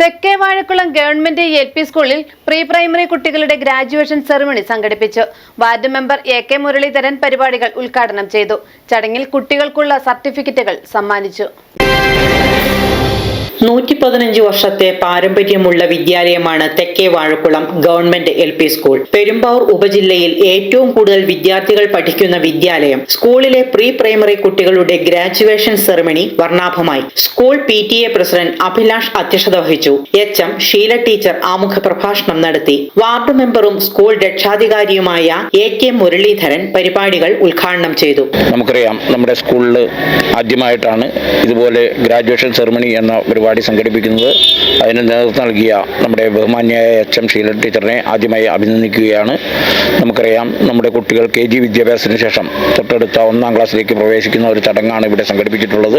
തെക്കേ Vazhakulam government L P സ്കൂളിൽ pre primary കുട്ടികളുടെ ഗ്രാജുവേഷൻ സെറിമണി സംഘടിപ്പിച്ചു. Ward member A K Muraleedharan പരിപാടികൾ ഉദ്ഘാടനം ചെയ്തു. ചടങ്ങിൽ കുട്ടികൾക്കുള്ള സർട്ടിഫിക്കറ്റുകൾ സമ്മാനിച്ചു. നൂറ്റി പതിനഞ്ച് വർഷത്തെ പാരമ്പര്യമുള്ള വിദ്യാലയമാണ് തെക്കേ Vazhakulam government L P school. Perumbavoor ഉപജില്ലയിൽ ഏറ്റവും കൂടുതൽ വിദ്യാർത്ഥികൾ പഠിക്കുന്ന വിദ്യാലയം സ്കൂളിലെ പ്രീ പ്രൈമറി കുട്ടികളുടെ graduation ceremony വർണാഭമായി. School P T A president Abhilash അധ്യക്ഷത വഹിച്ചു. എച്ച് എം ഷീല ടീച്ചർ ആമുഖ പ്രഭാഷണം നടത്തി. വാർഡ് മെമ്പറും സ്കൂൾ രക്ഷാധികാരിയുമായ എ കെ മുരളീധരൻ പരിപാടികൾ ഉദ്ഘാടനം ചെയ്തു. നമുക്കറിയാം നമ്മുടെ സ്കൂളിൽ ആദ്യമായിട്ടാണ് ഇതുപോലെ ഗ്രാജുവേഷൻ സെറമണി എന്ന പരിപാടി സംഘടിപ്പിക്കുന്നത്. അതിന് നേതൃത്വം നൽകിയ നമ്മുടെ ബഹുമാന്യായ എച്ച് എം ശീല ടീച്ചറിനെ ആദ്യമായി അഭിനന്ദിക്കുകയാണ്. നമുക്കറിയാം നമ്മുടെ കുട്ടികൾ കെ ജി വിദ്യാഭ്യാസത്തിന് ശേഷം തൊട്ടടുത്ത ഒന്നാം ക്ലാസ്സിലേക്ക് പ്രവേശിക്കുന്ന ഒരു ചടങ്ങാണ് ഇവിടെ സംഘടിപ്പിച്ചിട്ടുള്ളത്.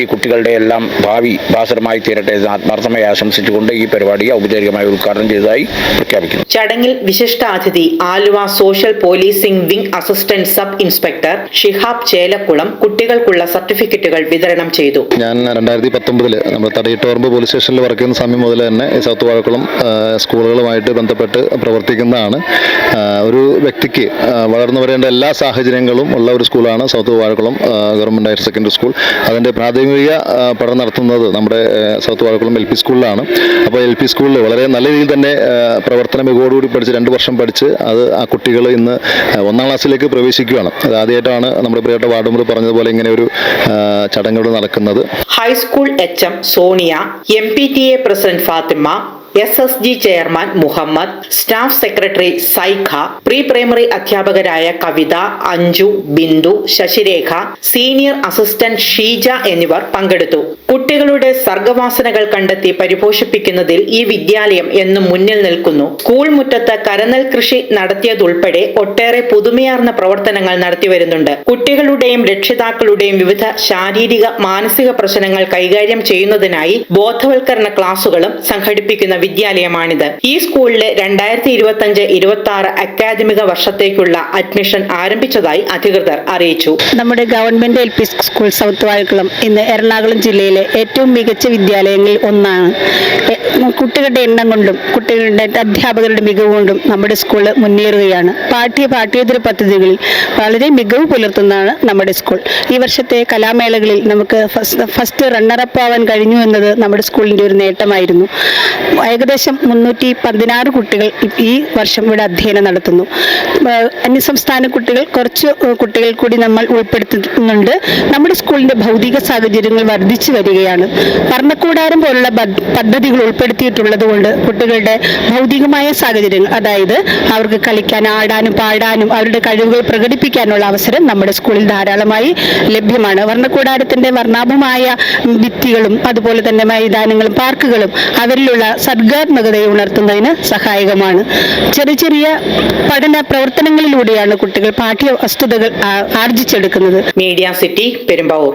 ഈ കുട്ടികളുടെ എല്ലാം ഭാവി ഭാസരമായി തീരട്ടെ എന്ന് ആത്മാർത്ഥമായി ആശംസിച്ചുകൊണ്ട് ഈ പരിപാടി ഔപചാരികമായി ഉദ്ഘാടനം ചെയ്തതായി പ്രഖ്യാപിക്കുന്നു. ചടങ്ങിൽ വിശിഷ്ടാതിഥി Aluva social policing wing assistant sub inspector Shihab Chelakkulam കുട്ടികൾക്കുള്ള സർട്ടിഫിക്കറ്റുകൾ വിതരണം ചെയ്തു. ഞാൻ രണ്ടായിരത്തി പത്തൊമ്പതിൽ നമ്മൾ തടയിട്ടോർമ്പ് പോലീസ് സ്റ്റേഷനിൽ വർക്ക് ചെയ്യുന്ന സമയം മുതൽ തന്നെ ഈ സൗത്ത് വാഴക്കുളം സ്കൂളുകളുമായിട്ട് ബന്ധപ്പെട്ട് പ്രവർത്തിക്കുന്നതാണ്. ഒരു വ്യക്തിക്ക് വളർന്നു വരേണ്ട എല്ലാ സാഹചര്യങ്ങളും ഉള്ള ഒരു സ്കൂളാണ് south Vazhakulam government higher secondary school. അതിന്റെ പ്രാഥമിക പഠനം നടത്തുന്നത് നമ്മുടെ സൗത്ത് വാഴക്കുളം എൽ പി സ്കൂളിലാണ്. അപ്പോൾ എൽ പി സ്കൂളിൽ വളരെ നല്ല രീതിയിൽ തന്നെ പ്രവർത്തന മികവോടുകൂടി പഠിച്ച് രണ്ട് വർഷം പഠിച്ച് അത് ആ കുട്ടികൾ ഇന്ന് ഒന്നാം ക്ലാസ്സിലേക്ക് പ്രവേശിക്കുകയാണ്. അത് ആദ്യമായിട്ടാണ് നമ്മുടെ പ്രിയപ്പെട്ട വാർഡ് മെമ്പർ പറഞ്ഞതുപോലെ ഇങ്ങനെ ഒരു ചടങ്ങുകൾ നടക്കുന്നത്. High school H M Sonia M P T A president Fathima S S G chairman Muhammad staff secretary Saikha pre primary അധ്യാപകരായ കവിത അഞ്ജു ബിന്ദു ശശിരേഖ സീനിയർ അസിസ്റ്റന്റ് ഷീജ എന്നിവർ പങ്കെടുത്തു. കുട്ടികളുടെ സർഗവാസനകൾ കണ്ടെത്തി പരിപോഷിപ്പിക്കുന്നതിൽ ഈ വിദ്യാലയം എന്നും മുന്നിൽ നിൽക്കുന്നു. സ്കൂൾ മുറ്റത്ത് കരനൽ കൃഷി നടത്തിയതുൾപ്പെടെ ഒട്ടേറെ പുതുമയാർന്ന പ്രവർത്തനങ്ങൾ നടത്തിവരുന്നുണ്ട് കുട്ടികളുടെയും രക്ഷിതാക്കളുടെയും വിവിധ ശാരീരിക മാനസിക പ്രശ്നങ്ങൾ കൈകാര്യം ചെയ്യുന്നതിനായി ബോധവൽക്കരണ ക്ലാസുകളും സംഘടിപ്പിക്കുന്ന വിദ്യാലയമാണിത്. ഈ സ്കൂളിലെ രണ്ടായിരത്തി ഇരുപത്തി അഞ്ച് ഇരുപത്തി ആറ് അക്കാദമിക വർഷത്തേക്കുള്ള അഡ്മിഷൻ ആരംഭിച്ചതായി അധികൃതർ അറിയിച്ചു. നമ്മുടെ government L P school south Vazhakulam ഇന്ന് എറണാകുളം ജില്ലയിലെ ഏറ്റവും മികച്ച വിദ്യാലയങ്ങളിൽ ഒന്നാണ്. കുട്ടികളുടെ എണ്ണം കൊണ്ടും കുട്ടികളുടെ അധ്യാപകരുടെ മികവ് കൊണ്ടും നമ്മുടെ സ്കൂൾ മുന്നേറുകയാണ്. പാഠ്യ പാഠ്യേതര പദ്ധതികളിൽ വളരെ മികവ് പുലർത്തുന്നതാണ് നമ്മുടെ സ്കൂൾ. ഈ വർഷത്തെ കലാമേളകളിൽ നമുക്ക് ഫസ്റ്റ് ഫസ്റ്റ് റണ്ണറപ്പ് ആവാൻ കഴിഞ്ഞു എന്നത് നമ്മുടെ സ്കൂളിന്റെ ഒരു നേട്ടമായിരുന്നു. ഏകദേശം മുന്നൂറ്റി പതിനാറ് കുട്ടികൾ ഈ വർഷം ഇവിടെ അധ്യയനം നടത്തുന്നു. അന്യസംസ്ഥാന കുട്ടികൾ കുറച്ച് കുട്ടികൾ കൂടി നമ്മൾ ഉൾപ്പെടുത്തുന്നുണ്ട്. നമ്മുടെ സ്കൂളിന്റെ ഭൗതിക സാഹചര്യങ്ങൾ വർദ്ധിച്ചു വരികയാണ് വർണക്കൂടാരം പോലുള്ള പദ്ധതികൾ ഉൾപ്പെടുത്തിയിട്ടുള്ളത് കൊണ്ട് കുട്ടികളുടെ ഭൗതികമായ സാഹചര്യങ്ങൾ അതായത് അവർക്ക് കളിക്കാൻ ആടാനും പാടാനും അവരുടെ കഴിവുകൾ പ്രകടിപ്പിക്കാനുള്ള അവസരം നമ്മുടെ സ്കൂളിൽ ധാരാളമായി ലഭ്യമാണ്. വർണക്കൂടാരത്തിന്റെ വർണാഭമായ ഭിത്തികളും അതുപോലെ തന്നെ മൈതാനങ്ങളും പാർക്കുകളും അവരിലുള്ള സർഗാത്മകതയെ ഉണർത്തുന്നതിന് സഹായകമാണ്. ചെറിയ ചെറിയ പഠന പ്രവർത്തനങ്ങളിലൂടെയാണ് കുട്ടികൾ പാഠ്യ വസ്തുതകൾ ആർജിച്ചെടുക്കുന്നത്. Media city Perumbavoor.